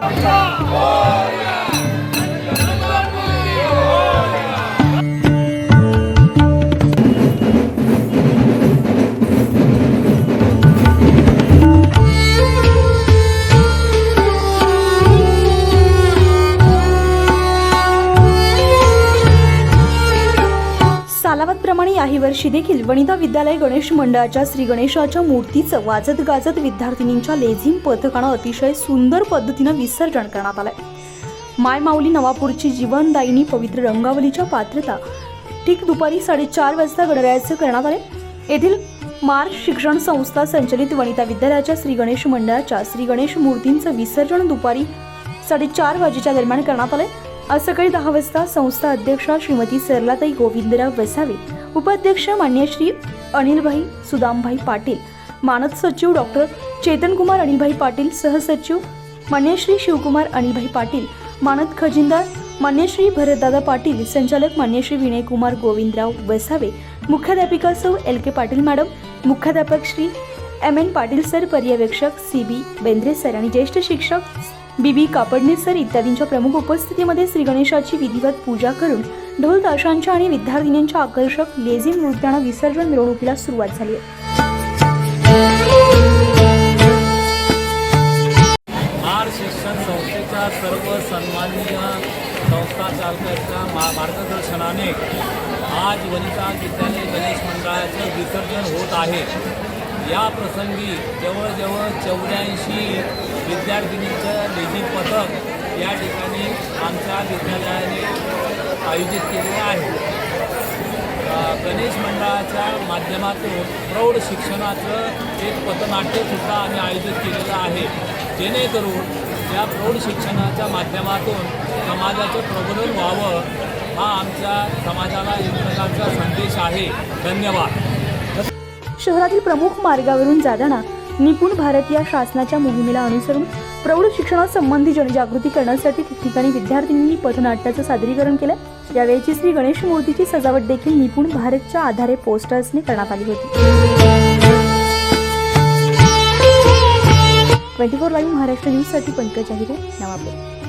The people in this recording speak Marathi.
감. सालावतप्रमाणे याही वर्षी देखील वनिता विद्यालय गणेश मंडळाच्या श्री गणेशाच्या मूर्तीचं वाजत गाजत विद्यार्थिनींच्या लेझिम पथकानं अतिशय सुंदर पद्धतीनं विसर्जन करण्यात आलंय. मायमाऊली नवापूरची जीवनदायिनी पवित्र रंगावलीच्या पात्रता ठीक दुपारी साडेचार वाजता गणरायाचं करण्यात आले येथील मार्ग शिक्षण संस्था संचलित वनिता विद्यालयाच्या श्री गणेश मंडळाच्या श्री गणेश मूर्तींचं विसर्जन दुपारी साडेचार वाजेच्या दरम्यान करण्यात आले आज सकाळी दहा वाजता संस्था अध्यक्षा श्रीमती सरलाताई गोविंदराव वसावे उपाध्यक्ष मान्य श्री अनिलभाई सुदामभाई पाटील मानद सचिव डॉक्टर चेतनकुमार अनिलभाई पाटील सहसचिव मान्यश्री शिवकुमार अनिलभाई पाटील मानद खजिनदार मान्य श्री भरतदादा पाटील संचालक मान्य श्री विनयकुमार गोविंदराव वसावे मुख्याध्यापिका सौ एल के पाटील मॅडम मुख्याध्यापक Shri M N Patil sir पर्यवेक्षक सी बी बेंद्रे सर आणि ज्येष्ठ शिक्षक बीबी बी कापडणे सर इत्यादींच्या प्रमुख उपस्थितीमध्ये श्री गणेशाची विधिवत पूजा करून ढोल ताशांच्या आणि विद्यार्थिनींच्या आकर्षक लेझिम नृत्यानं विसर्जन मिरवणुकीला सुरुवात झाली शिक्षण संस्थेच्या सर्व सन्माननीय संस्था चालकाच्या मा मार्गदर्शनाने आज वनिता विद्यालय गणेश मंडळाचं विसर्जन होत आहे. या प्रसंगी जवळजवळ चौऱ्याऐंशी विद्यार्थिनींचं लेझी पथक या ठिकाणी आमच्या विद्यालयाने आयोजित केलेलं आहे. गणेश मंडळाच्या माध्यमातून प्रौढ शिक्षणाचं एक पथनाट्यसुद्धा आम्ही आयोजित केलेलं आहे. जेणेकरून या प्रौढ शिक्षणाच्या माध्यमातून समाजाचं प्रबोधन व्हावं हा आमच्या समाजाला एक प्रकारचा संदेश आहे. धन्यवाद. शहरातील प्रमुख मार्गावरून जाताना निपुण भारत या शासनाच्या मोहिमेला अनुसरून प्रौढ शिक्षणासंबंधी जनजागृती करण्यासाठी ठिकठिकाणी विद्यार्थ्यांनी पथनाट्याचं सादरीकरण केलं. यावेळीची श्री गणेश मूर्तीची सजावट देखील निपुण भारतच्या आधारे पोस्टर्सने करण्यात आली होती. ट्वेंटी फोर लाईव्ह महाराष्ट्र न्यूजसाठी पंकज आहिरे नवापूर.